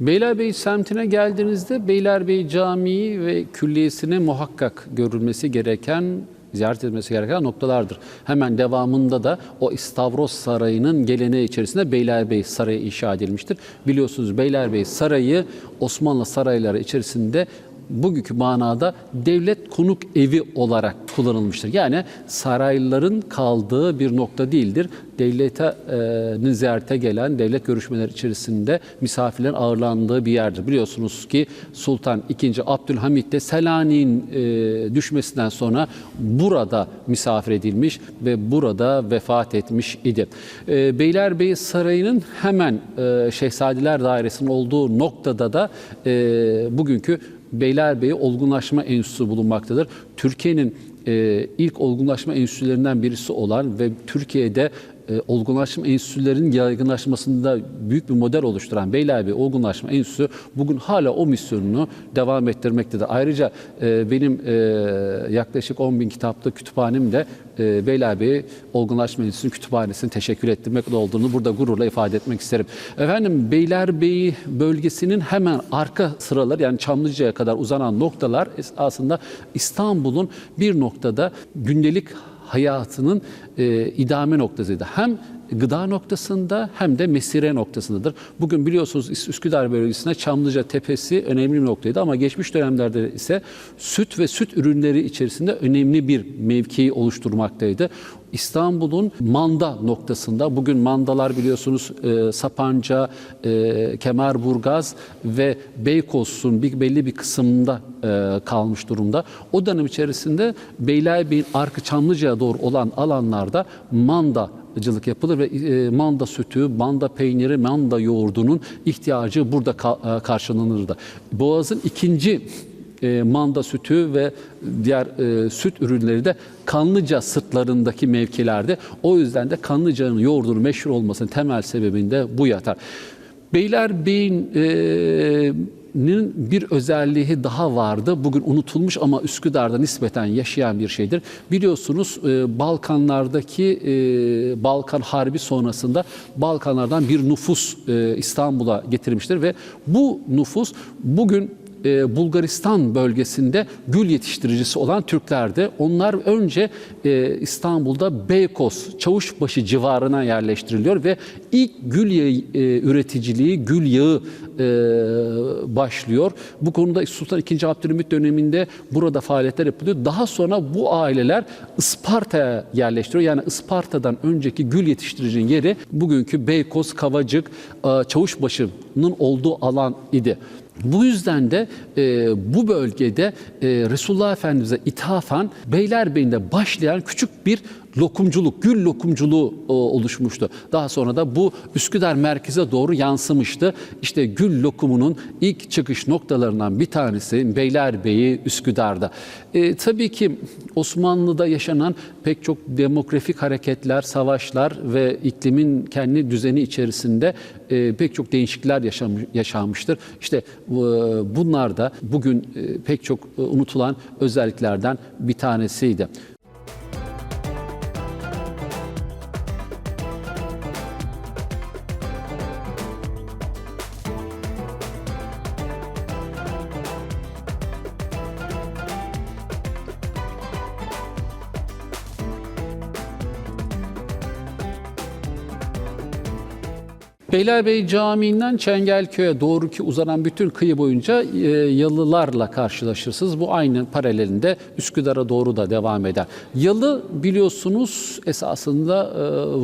Beylerbeyi semtine geldiğinizde Beylerbeyi Camii ve külliyesine muhakkak görülmesi gereken ziyaret edilmesi gereken noktalardır. Hemen devamında da o İstavros Sarayı'nın geleneği içerisinde Beylerbeyi Sarayı inşa edilmiştir. Biliyorsunuz Beylerbeyi Sarayı Osmanlı sarayları içerisinde bugünkü manada devlet konuk evi olarak kullanılmıştır. Yani sarayların kaldığı bir nokta değildir. Devletin ziyarete gelen devlet görüşmeleri içerisinde misafirlerin ağırlandığı bir yerdir. Biliyorsunuz ki Sultan II. Abdülhamit de Selanik'in e, düşmesinden sonra burada misafir edilmiş ve burada vefat etmiş idi. E, Beylerbeyi Sarayı'nın hemen e, Şehzadeler Dairesi'nin olduğu noktada da e, bugünkü Beylerbeyi Olgunlaşma Enstitüsü bulunmaktadır. Türkiye'nin e, ilk olgunlaşma enstitülerinden birisi olan ve Türkiye'de e, olgunlaşma enstitülerinin yaygınlaşmasında büyük bir model oluşturan Beylerbeyi Olgunlaşma Enstitüsü bugün hala o misyonunu devam ettirmektedir. Ayrıca e, benim e, yaklaşık 10 bin kitaplı kütüphanem de e, Beylerbeyi Olgunlaşma Enstitüsü kütüphanesine teşekkür ettirmek olduğunu burada gururla ifade etmek isterim. Efendim Beylerbeyi bölgesinin hemen arka sıraları yani Çamlıca'ya kadar uzanan noktalar aslında İstanbul'un bir noktada gündelik hayatının e, idame noktasıydı. Hem gıda noktasında hem de mesire noktasındadır. Bugün biliyorsunuz Üs- Üsküdar bölgesinde Çamlıca Tepesi önemli bir noktaydı ama geçmiş dönemlerde ise süt ve süt ürünleri içerisinde önemli bir mevkiyi oluşturmaktaydı. İstanbul'un manda noktasında bugün mandalar biliyorsunuz e, Sapanca, e, Kemerburgaz ve Beykoz'un bir, belli bir kısmında e, kalmış durumda. O dönem içerisinde Beylerbeyi'nin arka Çamlıca'ya doğru olan alanlarda manda cılık yapılır ve e, manda sütü, manda peyniri, manda yoğurdunun ihtiyacı burada ka- e, karşılanırdı. Boğaz'ın ikinci e, manda sütü ve diğer süt ürünleri de Kanlıca sırtlarındaki mevkilerde. O yüzden de Kanlıca'nın yoğurdunun meşhur olmasının temel sebebinde bu yatar. Beylerbeyi'nin e, nin bir özelliği daha vardı. Bugün unutulmuş ama Üsküdar'da nispeten yaşayan bir şeydir. Biliyorsunuz e, Balkanlardaki e, Balkan Harbi sonrasında Balkanlardan bir nüfus e, İstanbul'a getirmiştir ve bu nüfus bugün e, Bulgaristan bölgesinde gül yetiştiricisi olan Türklerdi. Onlar önce e, İstanbul'da Beykoz, Çavuşbaşı civarına yerleştiriliyor ve ilk gül yağı e, üreticiliği, gül yağı e, başlıyor. Bu konuda Sultan II. Abdülhamit döneminde burada faaliyetler yapılıyor. Daha sonra bu aileler Isparta'ya yerleştiriyor. Yani Isparta'dan önceki gül yetiştiricinin yeri bugünkü Beykoz, Kavacık, e, Çavuşbaşı'nın olduğu alan idi. Bu yüzden de e, bu bölgede e, Resulullah Efendimiz'e ithafen Beylerbeyi'nde başlayan küçük bir lokumculuk, gül lokumculuğu e, oluşmuştu. Daha sonra da bu Üsküdar merkeze doğru yansımıştı. İşte gül lokumunun ilk çıkış noktalarından bir tanesi Beylerbeyi Üsküdar'da. E, tabii ki Osmanlı'da yaşanan pek çok demografik hareketler, savaşlar ve iklimin kendi düzeni içerisinde e, pek çok değişiklikler yaşam, yaşanmıştır. İşte e, bunlar da bugün e, pek çok e, unutulan özelliklerden bir tanesiydi. Beylerbeyi Camii'nden Çengelköy'e doğru ki uzanan bütün kıyı boyunca e, yalılarla karşılaşırsınız. Bu aynı paralelinde Üsküdar'a doğru da devam eder. Yalı biliyorsunuz esasında e,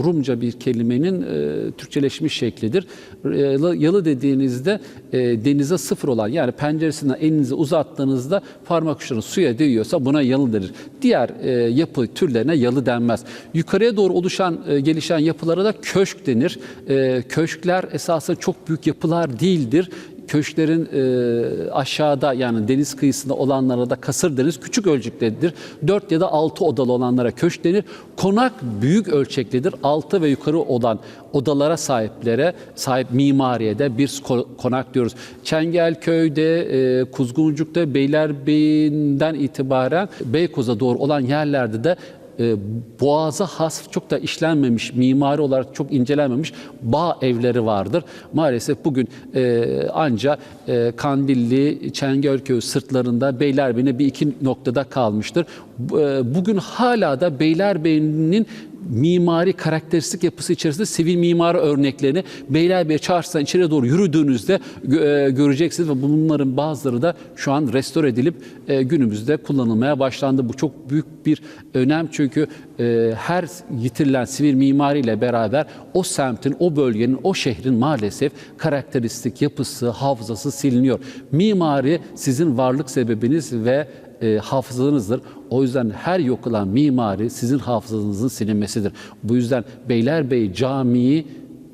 Rumca bir kelimenin e, Türkçeleşmiş şeklidir. E, Yalı, yalı dediğinizde e, denize sıfır olan yani penceresinden elinizi uzattığınızda parmak uçlarınız suya değiyorsa buna yalı denir. Diğer e, yapı türlerine yalı denmez. Yukarıya doğru oluşan, e, gelişen yapılara da köşk denir. E, köşkler esasında çok büyük yapılar değildir. Köşklerin e, aşağıda yani deniz kıyısında olanlara da kasır deniz küçük ölçeklidir. 4 ya da 6 odalı olanlara köşk denir. Konak büyük ölçeklidir. 6 ve yukarı olan odalara sahiplere sahip mimariye de bir ko- konak diyoruz. Çengelköy'de, e, Kuzguncuk'ta, Beylerbeyi'nden itibaren Beykoz'a doğru olan yerlerde de e, boğaza has çok da işlenmemiş, mimari olarak çok incelenmemiş bağ evleri vardır. Maalesef bugün e, anca e, Kandilli, Çengelköy sırtlarında Beylerbeyi'ne bir iki noktada kalmıştır. E, Bugün hala da Beylerbeyi'nin mimari karakteristik yapısı içerisinde sivil mimari örneklerini Beylerbeyi çarşısından içeri doğru yürüdüğünüzde e, göreceksiniz ve bunların bazıları da şu an restore edilip e, günümüzde kullanılmaya başlandı. Bu çok büyük bir önem çünkü e, her yitirilen sivil mimari ile beraber o semtin, o bölgenin, o şehrin maalesef karakteristik yapısı, hafızası siliniyor. Mimari sizin varlık sebebiniz ve e, hafızanızdır. O yüzden her yok olan mimari sizin hafızanızın silinmesidir. Bu yüzden Beylerbeyi Camii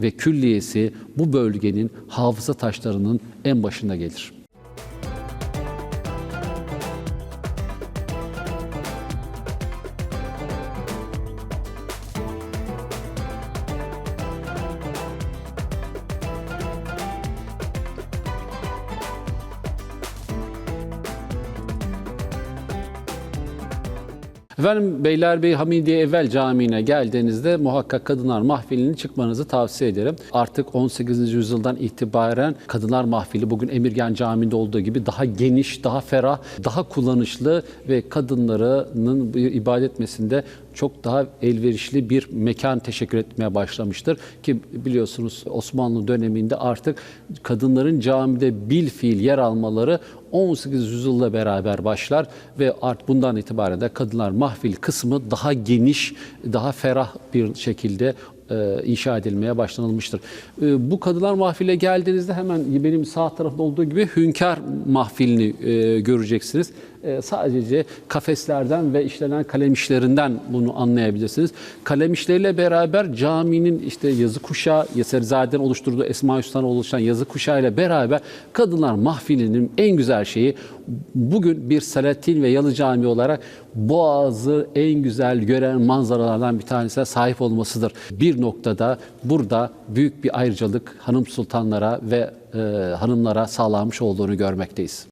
ve külliyesi bu bölgenin hafıza taşlarının en başında gelir. Efendim Beylerbeyi Hamidiye Evvel Camii'ne geldiğinizde muhakkak Kadınlar Mahfili'nin çıkmanızı tavsiye ederim. Artık 18. yüzyıldan itibaren Kadınlar Mahfili bugün Emirgan Camii'nde olduğu gibi daha geniş, daha ferah, daha kullanışlı ve kadınlarının ibadet etmesinde çok daha elverişli bir mekan teşekkür etmeye başlamıştır. Ki biliyorsunuz Osmanlı döneminde artık kadınların camide bil fiil yer almaları 18. yüzyılla beraber başlar ve art bundan itibaren de kadınlar mahfil kısmı daha geniş, daha ferah bir şekilde e, inşa edilmeye başlanılmıştır. E, bu kadınlar mahfile geldiğinizde hemen benim sağ tarafta olduğu gibi hünkâr mahfilini e, göreceksiniz. Sadece kafeslerden ve işlenen kalem işlerinden bunu anlayabilirsiniz. Kalem işleriyle beraber caminin işte yazı kuşağı, Yeserzade'nin oluşturduğu Esma Hüsnü'den oluşan yazı kuşağı ile beraber kadınlar mahfilinin en güzel şeyi bugün bir Salatin ve Yalı Camii olarak Boğaz'ı en güzel gören manzaralardan bir tanesine sahip olmasıdır. Bir noktada burada büyük bir ayrıcalık hanım sultanlara ve e, hanımlara sağlanmış olduğunu görmekteyiz.